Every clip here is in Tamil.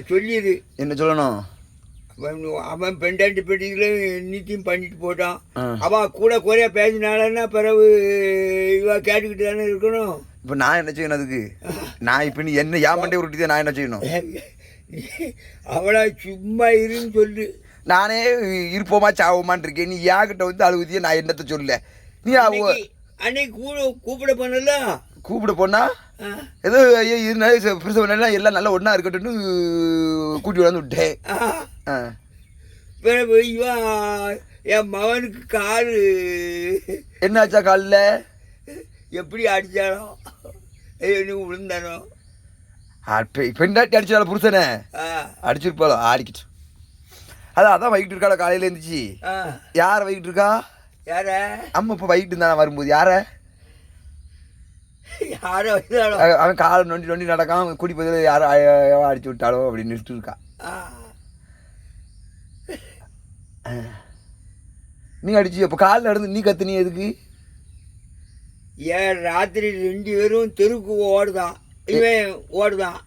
சொல்லிடு என்ன சொல்லணும்? அவன் அவன் பெண்டாண்டி பெட்டிகளை நித்தியம் பண்ணிட்டு போட்டான். அவன் கூட குறையா பேசினாலன்னா பிறகு இவ கேட்டுக்கிட்டு தானே இருக்கணும். இப்போ நான் என்ன செய்யணும் அதுக்கு? நான் இப்போ நீ என்ன ஏன் மண்டே உருட்டி நான் என்ன செய்யணும்? அவளை சும்மா இருன்னு சொல்லு. நானே இருப்போமா சாவோமான் இருக்கேன். நீ ஏகிட்ட வந்து அழுகுதிய நான் என்னத்த சொல்ல? நீ அவ அன்னைக்கு- கூட கூப்பிட பண்ணல கூப்பிட போனா. ஏதோ ஐயோ இது பிரிச எல்லாம் நல்லா ஒன்றா இருக்கட்டும்னு கூட்டி வந்து விட்டேன். பிறகு இவன் என் மகனுக்கு காரு என்னாச்சா காலில்? எப்படி அடிச்சானோ? என்ன விழுந்தானோ? பெண்டாட்டி அடிச்சால புருஷனை? ஆ. அடிச்சிருப்பாளோ ஆடிக்கிட்டு. அதான் அதான் வைக்கிட்டு இருக்காளோ காலையில் இருந்துச்சு ஆ. யார் வைக்கிட்டு இருக்கா? யார? அம்மா இப்போ வைக்கிட்டு இருந்தானே வரும்போது. யாரை? அவன் அவன் காலை நொண்டி நொண்டி நடக்காம குடி பதில் யாரும் அடிச்சு விட்டாளோ அப்படின்னு நிறுத்து இருக்கா. நீ அடிச்சு அப்போ காலில் நடந்து நீ கத்து நீ எதுக்கு? ஏன் ராத்திரி ரெண்டு பேரும் தெருக்கு ஓடுதான். இவன் ஓடுதான்.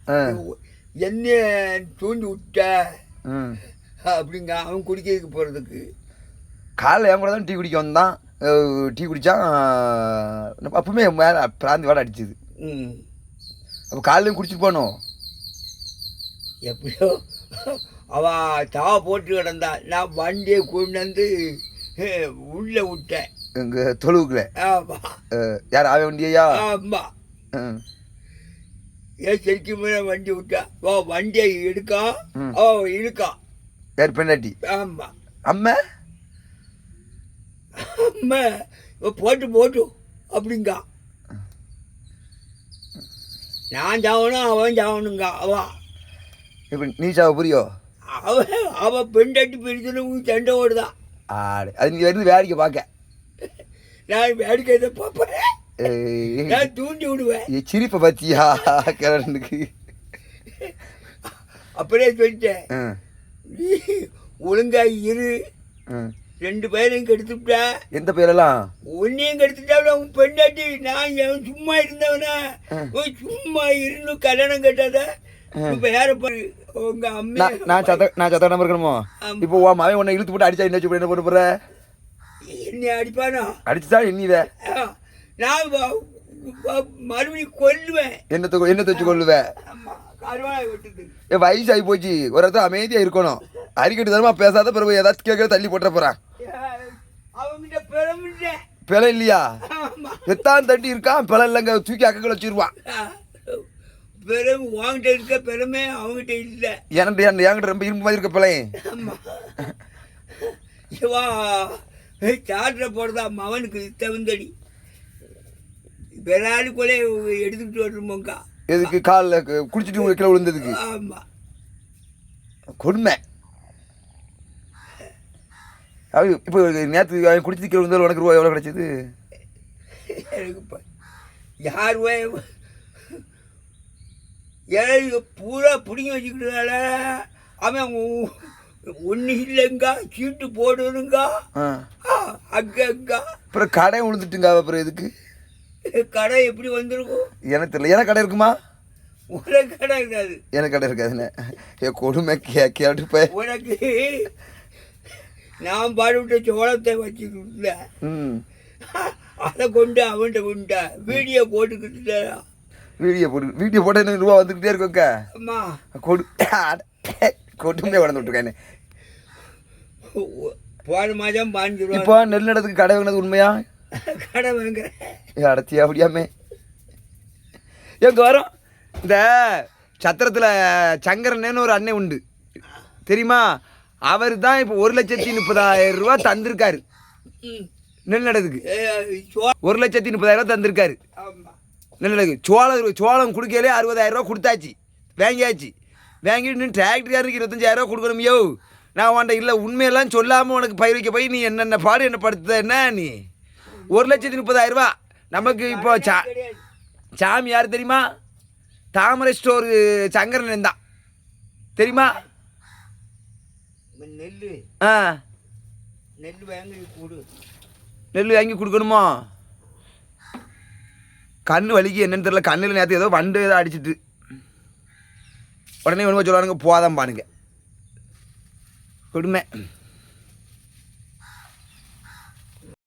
என்ன தூண்டி விட்ட அப்படிங்க அவன் குடிக்கிறதுக்கு போகிறதுக்கு காலைல என் கூட தான் டீ குடிக்க வந்தான். டீ குடித்தான் அப்பவுமே மேலே பிராந்தி வாட அடிச்சுது. ம். அப்போ காலையிலையும் குடிச்சிட்டு போனோம். எப்படியோ அவன் தாவ போட்டு கிடந்தா நான் வண்டியை கொண்டு வந்து உள்ள விட்டேன். எங்கள் தொழுவுக்குள்ள. யார் அவன் வண்டியா ஆமா. ம். ஏன் செடிக்கு மேலே வண்டி விட்டா ஓ வண்டியை எடுக்கா. ஓ இழுக்கா. யார் பெண்டாட்டி ஆமா. அம்மா? அம்மா போட்டு போட்டு அப்படிங்கா. நான் சாவணும் அவன் சாவணுங்க அவன் இப்போ நீ சாவ புரியோ அவன் அவன் பெண்டாட்டி பிரிச்சுன்னு சண்டை ஓடுதான் ஆடு. அது நீ இருந்து வேடிக்கை பார்க்க. நான் வேடிக்கை பார்ப்பேன். ஏய், நான் தூண்டி விடுவேன். சிரிப்பை பத்தியா கிழனுக்கு அப்படியே சொல்லிட்டேன். நீ ஒழுங்கா இரு. ரெண்டு பேரையும் கெடுத்துட்டா எந்த பேரெல்லாம்? உன்னையும் கெடுத்துட்டா உன் பெண்டாட்டி நான் எவன் சும்மா இருந்தவனா? சும்மா இருந்து கல்யாணம் கட்டாத? இப்ப யார பாரு? உங்க அம்மா. நான் சத்த நான் சத்த இருக்கணுமோ. இப்போ உன் மகன் உன்னை இழுத்து போட்டு அடிச்சா என்ன வச்சு என்ன பண்ண போற? என்னை அடிப்பானா? அடிச்சுதான் ஆ, நான் மறுபடியும் கொல்லுவேன். என்னத்தை என்னத்தை வச்சு என் வயசு ஆகி போச்சு. ஒரு இடத்துல அமைதியா இருக்கணும். அடிக்கடி தரமா பேசாத பிறகு ஏதாச்சும் கேட்கற தள்ளி போட்டுற போறான். பிழை இல்லையா? எத்தான் தட்டி இருக்கான் பிழை இல்லைங்க. தூக்கி அக்கங்களை வச்சிருவான். பெரும் உன்கிட்ட இருக்க பெருமை அவங்ககிட்ட இல்லை. என்கிட்ட என் என்கிட்ட ரொம்ப இரும்பு மாதிரி இருக்க பிழை? ஆமா. இவா சாட்டுற போடுறதா மவனுக்கு தகுந்தடி பெறாலு கூட எடுத்துக்கிட்டு வரணுமோக்கா எதுக்கு? காலில் குடிச்சிட்டு உங்களுக்கு விழுந்ததுக்கு. ஆமா. கொடுமை. அது இப்போ நேற்று அவன் குடிச்சிட்டு கீழே விழுந்தாலும் உனக்கு ரூபா எவ்வளோ கிடைச்சது? எனக்கு யார் வே- ஏழை பூரா பிடிங்கி வச்சுக்கிட்டதால. அவன் ஒன்று இல்லைங்கா சீட்டு போடணுங்கா. ஆ. ஆ, அங்க அங்கா அப்புறம் கடை விழுந்துட்டுங்க அப்புறம் எதுக்கு? கடை எப்படி வந்திருக்கும்? எனக்கு தெரியல. எனக்கு கடை இருக்குமா? உனக்கு கடை இருக்காது. எனக்கு கடை இருக்காதுண்ணே என் கொடுமை கே கேட்டுப்ப. உனக்கு நான் பாடுவிட்ட சோளத்தை வச்சுக்கிட்டு ம். அதை கொண்டு அவன்கிட்ட கொண்டா வீடியோ போட்டுக்கிட்டு வீடியோ போட்டு வீடியோ போட்டு எனக்கு ரூபா வந்துக்கிட்டே இருக்கும்க்க? அம்மா. கொடு கொடுமையாக வளர்ந்து விட்டுருக்கேன். போன மாதம் பாஞ்சு ரூபா இப்போ நெல் நடத்துக்கு கடை வாங்கினது உண்மையா? கடை வாங்குறேன் ஏ, அடத்தியா அப்படியாமே. எங்க வரோம்? இந்த சத்திரத்தில் சங்கரன்னு ஒரு அண்ணன் உண்டு. தெரியுமா? அவர் தான் இப்போ ஒரு லட்சத்தி முப்பதாயிரம் ரூபா தந்திருக்காரு. நெல் நடத்துக்கு ஏ, சோ- ஒரு லட்சத்தி முப்பதாயிரம் ரூபா தந்திருக்காரு. ஆமா. நெல் நடக்கு சோளம் சோளம் கொடுக்கலே அறுபதாயிரம் ரூபா கொடுத்தாச்சு. வாங்கியாச்சு. வாங்கிட்டு இன்னும் டிராக்டர்காரருக்கு இருபத்தஞ்சாயிரம் ரூபா கொடுக்கணும் யோ. நான் உன்ட்ட இல்லை உண்மையெல்லாம் சொல்லாமல் உனக்கு பயிர் வைக்க போய் நீ என்னென்ன பாடு என்ன படுத்த என்ன நீ? ஒரு லட்சத்தி முப்பதாயிரம் ரூபா. நமக்கு இப்போ சா. சாமி யார் தெரியுமா? தாமரை ஸ்டோர் சங்கரன் தான் தெரியுமா? நெல்லு ஆ நெல் வாங்கி கொடு நெல் வாங்கி கொடுக்கணுமா கண்ணு வலிக்கு என்னன்னு தெரியல கண்ணில் நேற்று ஏதோ வண்டு ஏதோ அடிச்சிட்டு உடனே ஒன்று சொல்லுவானுங்க போதான் பானுங்க கொடுமை